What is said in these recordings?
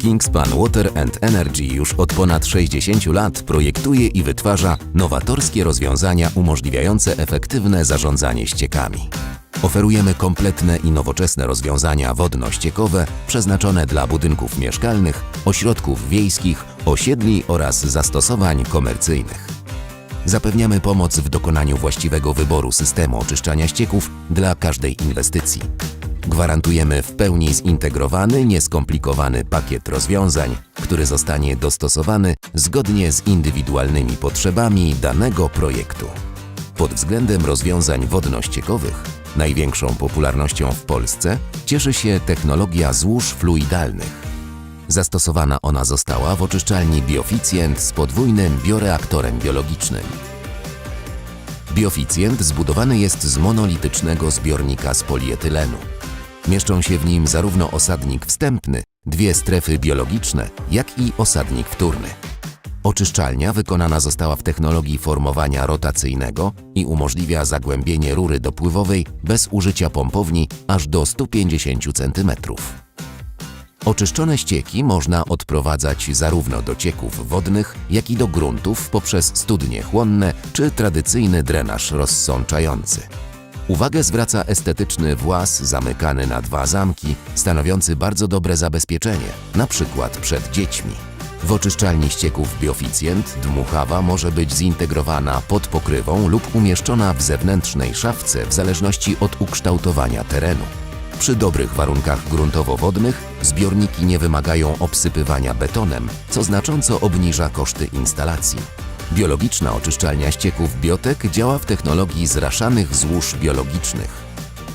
Kingspan Water and Energy już od ponad 60 lat projektuje i wytwarza nowatorskie rozwiązania umożliwiające efektywne zarządzanie ściekami. Oferujemy kompletne i nowoczesne rozwiązania wodno-ściekowe przeznaczone dla budynków mieszkalnych, ośrodków wiejskich, osiedli oraz zastosowań komercyjnych. Zapewniamy pomoc w dokonaniu właściwego wyboru systemu oczyszczania ścieków dla każdej inwestycji. Gwarantujemy w pełni zintegrowany, nieskomplikowany pakiet rozwiązań, który zostanie dostosowany zgodnie z indywidualnymi potrzebami danego projektu. Pod względem rozwiązań wodno-ściekowych największą popularnością w Polsce cieszy się technologia złóż fluidalnych. Zastosowana ona została w oczyszczalni Bioficient z podwójnym bioreaktorem biologicznym. Bioficient zbudowany jest z monolitycznego zbiornika z polietylenu. Mieszczą się w nim zarówno osadnik wstępny, dwie strefy biologiczne, jak i osadnik wtórny. Oczyszczalnia wykonana została w technologii formowania rotacyjnego i umożliwia zagłębienie rury dopływowej bez użycia pompowni aż do 150 cm. Oczyszczone ścieki można odprowadzać zarówno do cieków wodnych, jak i do gruntów poprzez studnie chłonne czy tradycyjny drenaż rozsączający. Uwagę zwraca estetyczny włas zamykany na dwa zamki, stanowiący bardzo dobre zabezpieczenie, na przykład przed dziećmi. W oczyszczalni ścieków Bioficient dmuchawa może być zintegrowana pod pokrywą lub umieszczona w zewnętrznej szafce w zależności od ukształtowania terenu. Przy dobrych warunkach gruntowo-wodnych zbiorniki nie wymagają obsypywania betonem, co znacząco obniża koszty instalacji. Biologiczna oczyszczalnia ścieków Biotek działa w technologii zraszanych złóż biologicznych.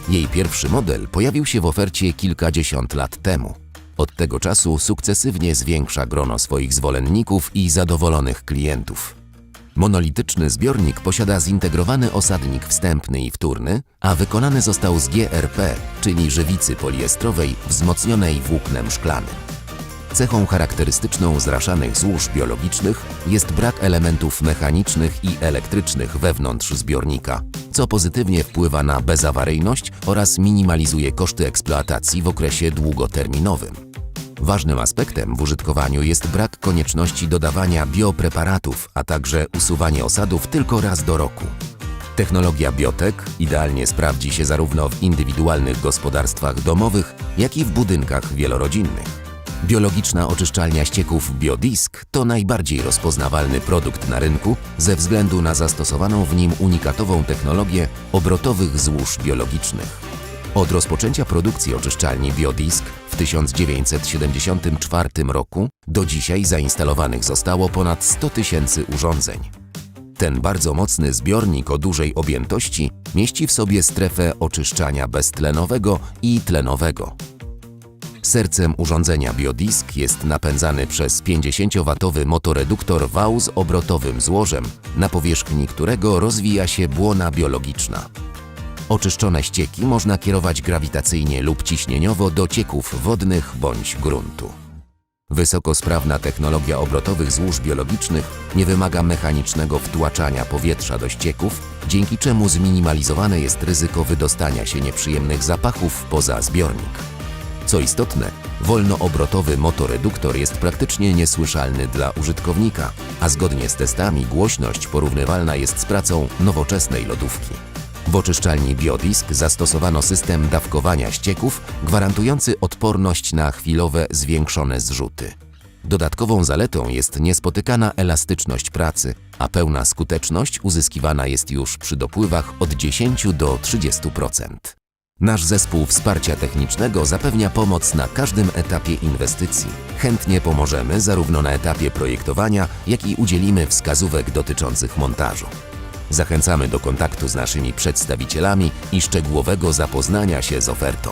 Jej pierwszy model pojawił się w ofercie kilkadziesiąt lat temu. Od tego czasu sukcesywnie zwiększa grono swoich zwolenników i zadowolonych klientów. Monolityczny zbiornik posiada zintegrowany osadnik wstępny i wtórny, a wykonany został z GRP, czyli żywicy poliestrowej wzmocnionej włóknem szklanym. Cechą charakterystyczną zraszanych złóż biologicznych jest brak elementów mechanicznych i elektrycznych wewnątrz zbiornika, co pozytywnie wpływa na bezawaryjność oraz minimalizuje koszty eksploatacji w okresie długoterminowym. Ważnym aspektem w użytkowaniu jest brak konieczności dodawania biopreparatów, a także usuwanie osadów tylko raz do roku. Technologia Biotek idealnie sprawdzi się zarówno w indywidualnych gospodarstwach domowych, jak i w budynkach wielorodzinnych. Biologiczna oczyszczalnia ścieków Biodisk to najbardziej rozpoznawalny produkt na rynku ze względu na zastosowaną w nim unikatową technologię obrotowych złóż biologicznych. Od rozpoczęcia produkcji oczyszczalni Biodisk w 1974 roku do dzisiaj zainstalowanych zostało ponad 100 tysięcy urządzeń. Ten bardzo mocny zbiornik o dużej objętości mieści w sobie strefę oczyszczania beztlenowego i tlenowego. Sercem urządzenia Biodisk jest napędzany przez 50-watowy motoreduktor wał z obrotowym złożem, na powierzchni którego rozwija się błona biologiczna. Oczyszczone ścieki można kierować grawitacyjnie lub ciśnieniowo do cieków wodnych bądź gruntu. Wysokosprawna technologia obrotowych złóż biologicznych nie wymaga mechanicznego wtłaczania powietrza do ścieków, dzięki czemu zminimalizowane jest ryzyko wydostania się nieprzyjemnych zapachów poza zbiornik. Co istotne, wolnoobrotowy motoreduktor jest praktycznie niesłyszalny dla użytkownika, a zgodnie z testami głośność porównywalna jest z pracą nowoczesnej lodówki. W oczyszczalni Biodisk zastosowano system dawkowania ścieków gwarantujący odporność na chwilowe zwiększone zrzuty. Dodatkową zaletą jest niespotykana elastyczność pracy, a pełna skuteczność uzyskiwana jest już przy dopływach od 10 do 30%. Nasz zespół wsparcia technicznego zapewnia pomoc na każdym etapie inwestycji. Chętnie pomożemy zarówno na etapie projektowania, jak i udzielimy wskazówek dotyczących montażu. Zachęcamy do kontaktu z naszymi przedstawicielami i szczegółowego zapoznania się z ofertą.